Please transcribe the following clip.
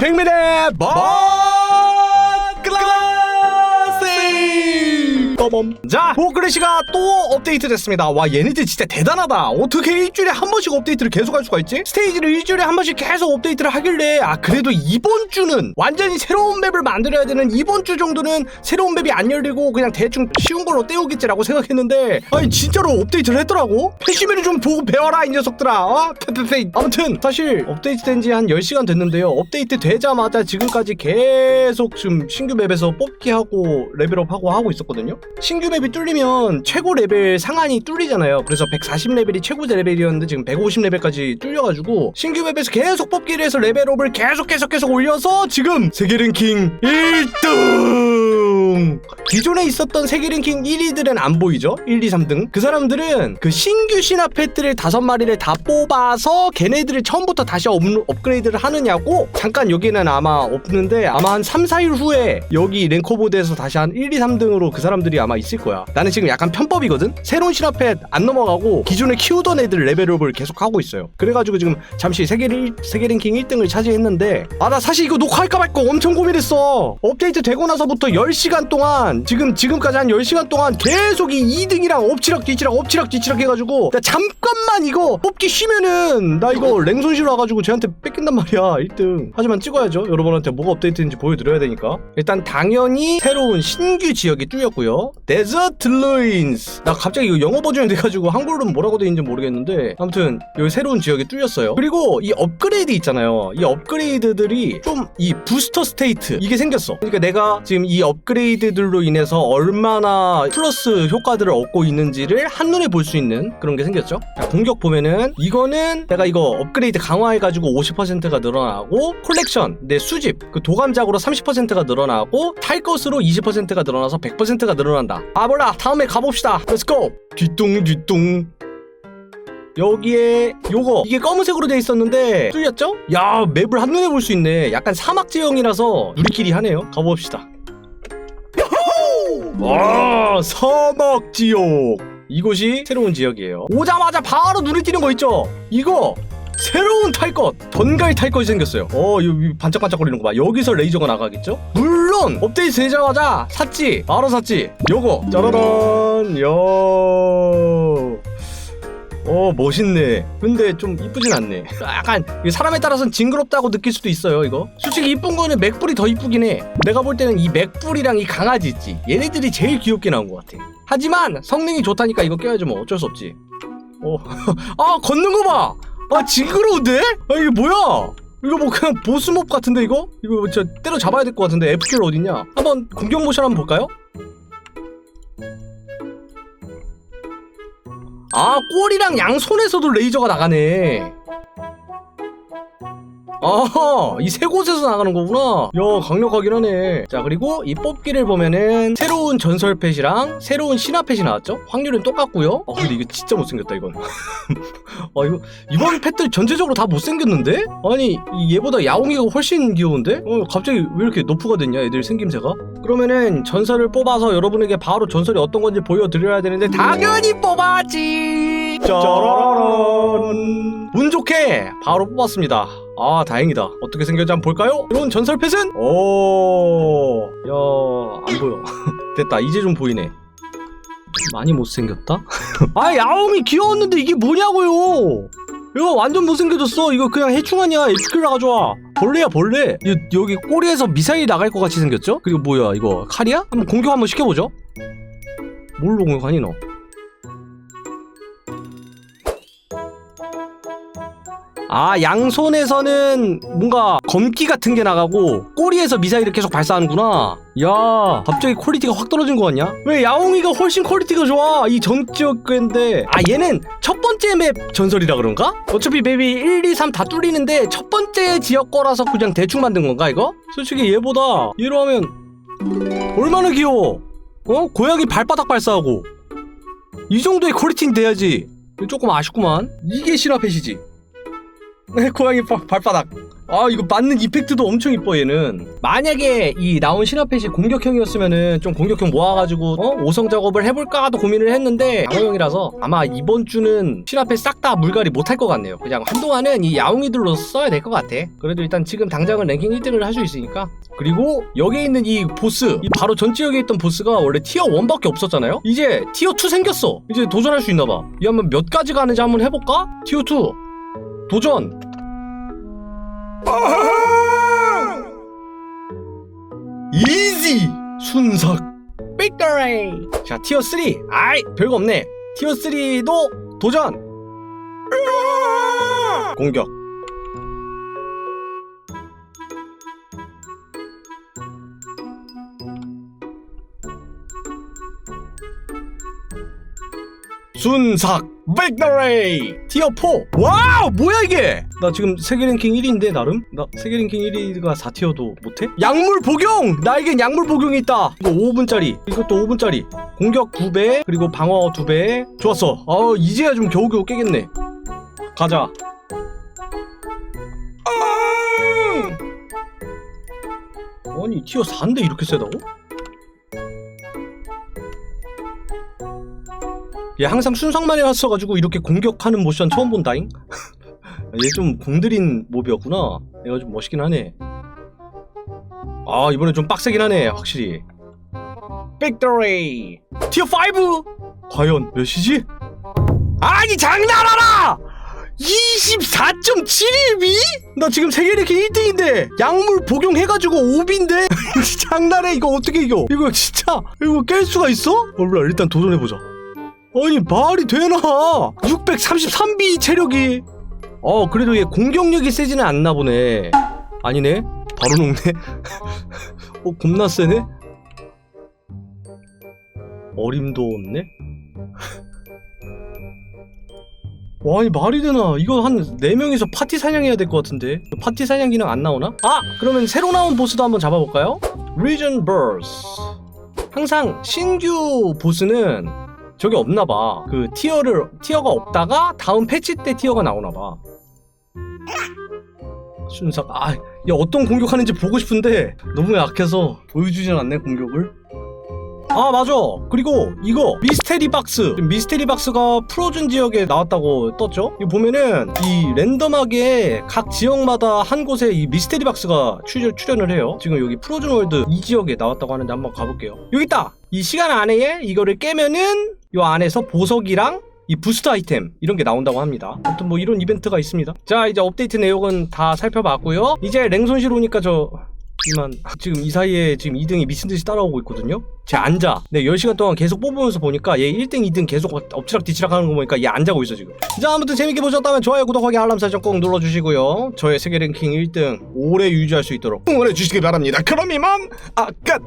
백민의 번 빠밤 자 보클래시가 또 업데이트 됐습니다. 와 얘네들 진짜 대단하다. 어떻게 일주일에 한 번씩 업데이트를 계속 할 수가 있지? 스테이지를 일주일에 한 번씩 계속 업데이트를 하길래. 아 그래도 이번 주는 완전히 새로운 맵을 만들어야 되는 이번 주 정도는 새로운 맵이 안 열리고 그냥 대충 쉬운 걸로 때우겠지라고 생각했는데. 아니 진짜로 업데이트를 했더라고? 패시미를 좀 보고 배워라 이 녀석들아. 어? 페페페 아무튼 사실 업데이트 된 지 한 10시간 됐는데요. 업데이트 되자마자 지금까지 계속 지금 신규 맵에서 뽑기하고 레벨업하고 하고 있었거든요 신규 맵이 뚫리면 최고 레벨 상한이 뚫리잖아요. 그래서 140레벨이 최고 레벨이었는데 지금 150레벨까지 뚫려가지고 신규 맵에서 계속 뽑기를 해서 레벨업을 계속 계속 계속 올려서 지금 세계 랭킹 1등 기존에 있었던 세계 랭킹 1위들은 안 보이죠? 1, 2, 3등. 그 사람들은 그 신규 신화 펫들을 다섯 마리를 다 뽑아서 걔네들을 처음부터 다시 업, 업그레이드를 하느냐고? 잠깐 여기는 아마 없는데 아마 한 3, 4일 후에 여기 랭커보드에서 다시 한 1, 2, 3등으로 그 사람들이 아마 있을 거야. 나는 지금 약간 편법이거든? 새로운 신화 펫안 넘어가고 기존에 키우던 애들 레벨업을 계속 하고 있어요. 그래가지고 지금 잠시 세계, 일- 세계 랭킹 1등을 차지했는데 아 나 사실 이거 녹화할까 말까 엄청 고민했어. 업데이트 되고 나서부터 10시간 동안 지금 지금까지 한 10시간 동안 계속 이 2등이랑 엎치락 뒤치락 엎치락 뒤치락 해가지고 나 잠깐만 이거 뽑기 쉬면은 나 이거 랭손시로 와가지고 쟤한테 뺏긴단 말이야 1등. 하지만 찍어야죠. 여러분한테 뭐가 업데이트인지 보여드려야 되니까. 일단 당연히 새로운 신규 지역이 뚫렸고요. 데저트 루인스 나 갑자기 이거 영어 버전이 돼가지고 한글로는 뭐라고 돼 있는지 모르겠는데 아무튼 여기 새로운 지역이 뚫렸어요. 그리고 이 업그레이드 있잖아요. 이 업그레이드들이 좀 이 부스터 스테이트 이게 생겼어. 그러니까 내가 지금 이 업그레이드 들로 인해서 얼마나 플러스 효과들을 얻고 있는지를 한눈에 볼 수 있는 그런 게 생겼죠. 자, 공격 보면은 이거는 내가 이거 업그레이드 강화해가지고 50%가 늘어나고 콜렉션 내 수집 그 도감작으로 30%가 늘어나고 탈 것으로 20%가 늘어나서 100%가 늘어난다. 아 몰라 다음에 가봅시다. 렛츠고 뒤뚱 뒤뚱. 여기에 요거 이게 검은색으로 돼 있었는데 뚫렸죠? 야 맵을 한눈에 볼 수 있네. 약간 사막 지형이라서 누리끼리 하네요. 가봅시다! 와 사막 지역 이곳이 새로운 지역이에요 오자마자 바로 눈에 띄는 거 있죠? 이거 새로운 탈 것, 던갈 탈 것이 생겼어요. 어, 여기 반짝반짝거리는 거 봐. 여기서 레이저가 나가겠죠? 물론 업데이트 되자마자 샀지. 바로 샀지. 요거 짜라란, 요. 어 멋있네. 근데 좀 이쁘진 않네. 약간 사람에 따라서는 징그럽다고 느낄 수도 있어요 이거. 솔직히 이쁜 거는 맥불이 더 이쁘긴 해. 내가 볼 때는 이 맥불이랑 이 강아지 있지. 얘네들이 제일 귀엽게 나온 것 같아. 하지만 성능이 좋다니까 이거 껴야지 뭐. 어쩔 수 없지. 어. 아 걷는 거봐! 아 징그러운데? 아 이게 뭐야? 이거 뭐 그냥 보스몹 같은데 이거? 이거 진짜 때려 잡아야 될 것 같은데. FQ를 어딨냐? 한번 공격 모션 한번 볼까요? 아 꼬리랑 양손에서도 레이저가 나가네. 아하 이세 곳에서 나가는 거구나. 야 강력하긴 하네. 자 그리고 이 뽑기를 보면은 새로운 전설 펫이랑 새로운 신화 펫이 나왔죠? 확률은 똑같고요. 아 근데 이거 진짜 못생겼다 이건 아 이거 이번 펫들 전체적으로 다 못생겼는데? 아니 이 얘보다 야옹이가 훨씬 귀여운데? 어 갑자기 왜 이렇게 너프가 됐냐 애들 생김새가? 그러면은 전설을 뽑아서 여러분에게 바로 전설이 어떤 건지 보여드려야 되는데 당연히 뽑았지! 짜라란. 운 좋게 바로 뽑았습니다. 아 다행이다. 어떻게 생겼지 한번 볼까요? 이런 전설 펫은 오야안 보여. 됐다. 이제 좀 보이네 많이 못생겼다? 아 야옹이 귀여웠는데 이게 뭐냐고요 이거 완전 못생겨졌어 이거 그냥 해충 아니야 HQ를 가져와 벌레야 벌레 이, 여기 꼬리에서 미사일이 나갈 것 같이 생겼죠? 그리고 뭐야 이거 칼이야? 한번 공격 한번 시켜보죠 뭘로 공격하니 너 아 양손에서는 뭔가 검기 같은 게 나가고 꼬리에서 미사일을 계속 발사하는구나 야 갑자기 퀄리티가 확 떨어진 거 같냐? 왜 야옹이가 훨씬 퀄리티가 좋아 이 전지역인데 아 얘는 첫 번째 맵 전설이라 그런가? 어차피 맵이 1, 2, 3 다 뚫리는데 첫 번째 지역 거라서 그냥 대충 만든 건가 이거? 솔직히 얘보다 하면 얼마나 귀여워 어? 고양이 발바닥 발사하고 이 정도의 퀄리티는 돼야지 조금 아쉽구만 이게 신화펫이지 네, 고양이 바- 발바닥. 아 이거 맞는 이펙트도 엄청 이뻐 얘는. 만약에 이 나온 신화펫이 공격형이었으면은 좀 공격형 모아가지고 어? 오성 작업을 해볼까도 고민을 했는데 야옹형이라서 아마 이번 주는 신화펫 싹 다 물갈이 못할 것 같네요. 그냥 한동안은 이 야옹이들로 써야 될 것 같아. 그래도 일단 지금 당장은 랭킹 1등을 할 수 있으니까. 그리고 여기에 있는 이 보스 이 바로 전 지역에 있던 보스가 원래 티어 1밖에 없었잖아요? 이제 티어 2 생겼어. 이제 도전할 수 있나봐. 이 한번 몇 가지 가는지 한번 해볼까? 티어 2 도전! 이지! 순삭! 빅토리 자 티어 3 아이 별거 없네. 티어 3도 도전! 공격 순삭 빅토리 티어 4 와우 뭐야 이게? 나 지금 세계 랭킹 1위인데 나름? 나 세계 랭킹 1위가 4티어도 못해? 약물 복용! 나에겐 약물 복용이 있다. 이거 5분짜리. 이것도 5분짜리. 공격 2배 그리고 방어 2배. 좋았어. 아 이제야 좀 겨우겨우 깨겠네. 가자. 아! 아니 티어 4인데 이렇게 세다고? 얘 항상 순삭만 해왔어가지고 이렇게 공격하는 모션 처음 본다잉? 얘 좀 공들인 몹이었구나. 얘가 좀 멋있긴 하네. 아 이번엔 좀 빡세긴 하네 확실히. 빅토리 티어 5 과연 몇이지? 아니 장난하라! 24.71위? 나 지금 세계 랭킹 1등인데 약물 복용해가지고 5비인데? 장난해 이거 어떻게 이겨? 이거 진짜 이거 깰 수가 있어? 몰라 일단 도전해보자 아니 말이 되나 633비 체력이 어 그래도 얘 공격력이 세지는 않나 보네 아니네 바로 녹네 어 겁나 세네 어림도 없네 와, 아니 말이 되나? 이거 한 4명이서 파티 사냥해야 될 것 같은데. 파티 사냥 기능 안 나오나? 아! 그러면 새로 나온 보스도 한번 잡아볼까요? Region Burst. 항상 신규 보스는 저게 없나 봐. 그 티어를, 티어가 없다가 다음 패치 때 티어가 나오나 봐. 순삭, 아, 야, 어떤 공격하는지 보고 싶은데 너무 약해서 보여주진 않네, 공격을. 아 맞아 그리고 이거 미스테리 박스 미스테리 박스가 프로즌 지역에 나왔다고 떴죠 이거 보면은 이 랜덤하게 각 지역마다 한 곳에 이 미스테리 박스가 출연, 출연을 해요 지금 여기 프로즌 월드 이 지역에 나왔다고 하는데 한번 가볼게요 여기 있다 이 시간 안에 이거를 깨면은 요 안에서 보석이랑 이 부스트 아이템 이런 게 나온다고 합니다. 아무튼 뭐 이런 이벤트가 있습니다. 자 이제 업데이트 내용은 다 살펴봤고요. 이제 랭손실 오니까 저 이만 지금 이 사이에 지금 2등이 미친듯이 따라오고 있거든요. 쟤 앉아. 네 10시간 동안 계속 뽑으면서 보니까 얘 1등 2등 계속 엎치락 뒤치락 하는 거 보니까 얘 안 자고 있어 지금. 자 아무튼 재밌게 보셨다면 좋아요 구독하기 알람 설정 꼭 눌러주시고요. 저의 세계 랭킹 1등 오래 유지할 수 있도록 응원해 주시기 바랍니다. 그럼 이만 아 끝!